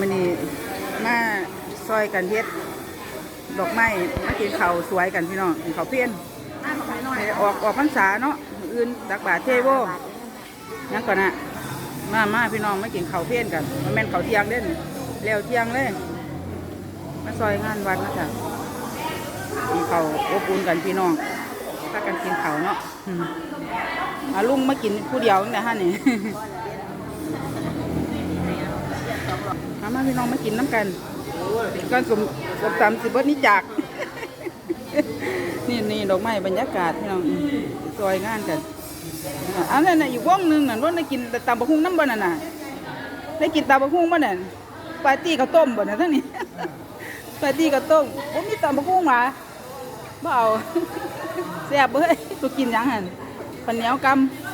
มันนี่มาซอยกันเฮ็ดดอกไม้มากินเขาสวยกันพี่น้องกินข้าเพี้ยนออกออกพรรษาเนาะอื่นตักบาตรเทโวยังก่อนนะมามาพี่น้องมากินเขาเพี้ยนกันมันแม่นเขาเที่ยงเด่นแล้วเที่ยงเลย มาซอยงานวัดนะจ๊ะกินข้าอบอุ่นกันพี่น้องถ้ากันกินข้าเนาะอาลุงมากินผู้เดียวนี่แหละฮะนี่ มามาพี่น้องมากินน้ำกันกันสมสมตำสิบเบิดนี่จาก นี่นี่ดอกไม้บรรยากาศพี่น้องซอยงานกันอันนั้นน่ะอีกวงหนึงน่ะรถได้กินต่ตำบะฮุ่งน้ำบ่น่ะน่ะได้กินตำบะฮุ่งบ่น่ะปาร์ตี้ข้าวต้มบ่น่ะทั้งนี้ปาร์ตี้ข้าวต้มบ่มีตำบะฮุ่งหว่าบ่เอาแซ่บเบ้ยตัวกินยังหันข้าวเหนียวกำ